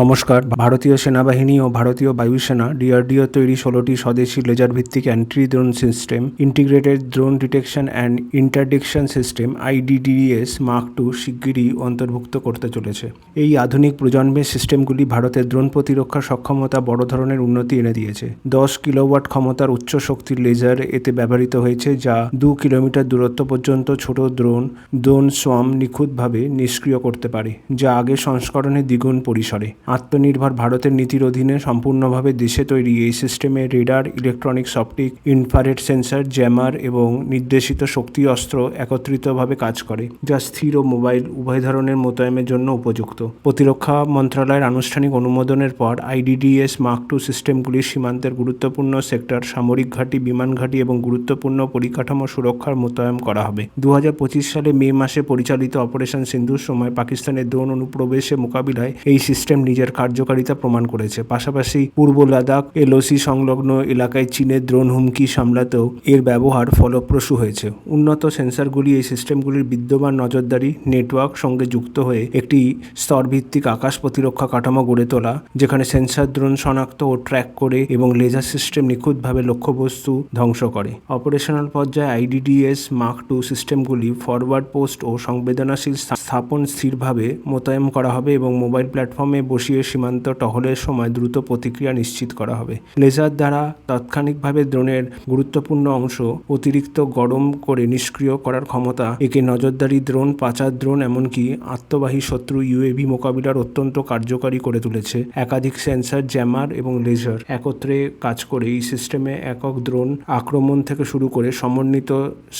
নমস্কার। ভারতীয় সেনাবাহিনী ও ভারতীয় বায়ুসেনা ডিআরডিও তৈরি ষোলোটি স্বদেশি লেজার ভিত্তিক anti drone system, integrated drone detection and interdiction system IDDS mark two শিগগিরই অন্তর্ভুক্ত করতে চলেছে। এই আধুনিক প্রজন্মের সিস্টেমগুলি ভারতের ড্রোন প্রতিরক্ষা সক্ষমতা বড় ধরনের উন্নতি এনে দিয়েছে। দশ কিলোওয়াট ক্ষমতার উচ্চ শক্তির লেজার এতে ব্যবহৃত হয়েছে, যা দু কিলোমিটার দূরত্ব পর্যন্ত ছোট ড্রোন ড্রোন সোয়াম নিখুঁতভাবে নিষ্ক্রিয় করতে পারে, যা আগের সংস্করণে দ্বিগুণ পরিসরে। আত্মনির্ভর ভারতের নীতির অধীনে সম্পূর্ণভাবে দেশে তৈরি এই সিস্টেমে radar electronics optic, infrared sensor, jammer এবং নির্দেশিত শক্তি অস্ত্র একত্রিতভাবে কাজ করে, যা স্থির ও মোবাইল উভয় ধরনের মোতায়েনের জন্য উপযুক্ত। প্রতিরক্ষা মন্ত্রণালয়ের আনুষ্ঠানিক অনুমোদনের পর আইডিডিএস মার্ক টু সিস্টেমগুলি সীমান্তের গুরুত্বপূর্ণ সেক্টর, সামরিক ঘাঁটি, বিমান ঘাঁটি এবং গুরুত্বপূর্ণ পরিকাঠামো সুরক্ষার মোতায়েন করা হবে। দু হাজার পঁচিশ সালে মে মাসে পরিচালিত অপারেশন সিন্ধুর সময় পাকিস্তানের ড্রোন অনুপ্রবেশে মোকাবিলায় এই সিস্টেম নিজের কার্যকারিতা প্রমাণ করেছে। পাশাপাশি পূর্ব লাদাখ এলওসি সংলগ্ন এলাকায় চীনের ড্রোন হুমকি সামলাতেও এর ব্যবহার ফলপ্রসূ হয়েছে। উন্নত সেন্সারগুলি এই সিস্টেমগুলির বিদ্যমান নজরদারি, নেটওয়ার্ক সঙ্গে যুক্ত হয়ে একটি স্তরভিত্তিক আকাশ প্রতিরক্ষা কাঠামো গড়ে তোলা, যেখানে সেন্সার ড্রোন শনাক্ত ও ট্র্যাক করে এবং লেজার সিস্টেম নিখুঁতভাবে লক্ষ্যবস্তু ধ্বংস করে। অপারেশনাল পর্যায়ে আইডিডিএস, মার্ক টু সিস্টেমগুলি ফরওয়ার্ড পোস্ট ও সংবেদনশীল স্থাপন স্থিরভাবে মোতায়েন করা হবে এবং মোবাইল প্ল্যাটফর্মে বসিয়ে সীমান্ত টহলের সময় দ্রুত প্রতিক্রিয়া নিশ্চিত করা হবে। লেজার দ্বারা তাৎক্ষণিকভাবে ড্রোনের গুরুত্বপূর্ণ অংশ অতিরিক্ত গরম করে নিষ্ক্রিয় করার ক্ষমতা, একে নজরদারি ড্রোন পাচার ড্রোন এমনকি আত্মবাহী শত্রু ইউএভি মোকাবিলার অত্যন্ত কার্যকারী করে তুলেছে। একাধিক সেন্সার, জ্যামার এবং লেজার একত্রে কাজ করে এই সিস্টেমে একক ড্রোন আক্রমণ থেকে শুরু করে সমন্বিত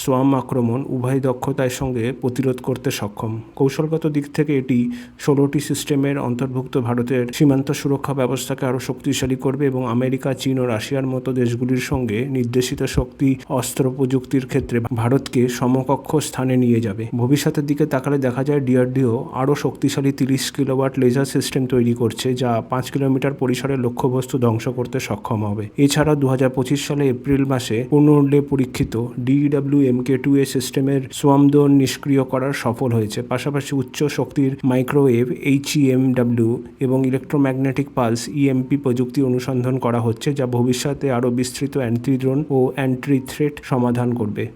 সোয়াম আক্রমণ উভয় দক্ষতার সঙ্গে প্রতিরোধ করতে সক্ষম। কৌশলগত দিক থেকে এটি ষোলোটি সিস্টেমের অন্তর্ভুক্ত ভারতের সীমান্ত সুরক্ষা ব্যবস্থাকে আরও শক্তিশালী করবে এবং আমেরিকা, চীন ও রাশিয়ার মতো দেশগুলির সঙ্গে নির্দেশিত শক্তি, অস্ত্র প্রযুক্তির ক্ষেত্রে ভারতকে সমকক্ষ স্থানে নিয়ে যাবে। ভবিষ্যতের দিকে তাকালে দেখা যায় ডিআরডিও আরও শক্তিশালী তিরিশ কিলোওয়াট লেজার সিস্টেম তৈরি করছে, যা পাঁচ কিলোমিটার পরিসরের লক্ষ্যবস্তু ধ্বংস করতে সক্ষম হবে। এছাড়া দু সালে এপ্রিল মাসে পুনর্লে পরীক্ষিত DW M K two A সিস্টেমের সোয়ামদোন নিষ্ক্রিয় করার সফল হয়েছে। পাশাপাশি উচ্চ শক্তির মাইক্রোওয়েভ এইচ এইচইএমডব্লিউ এবং ইলেকট্রোম্যাগনেটিক পালস ইএমপি প্রযুক্তি অনুসন্ধান করা হচ্ছে, যা ভবিষ্যতে আরও বিস্তৃত অ্যান্টিড্রোন ও অ্যান্টি থ্রেট সমাধান করবে।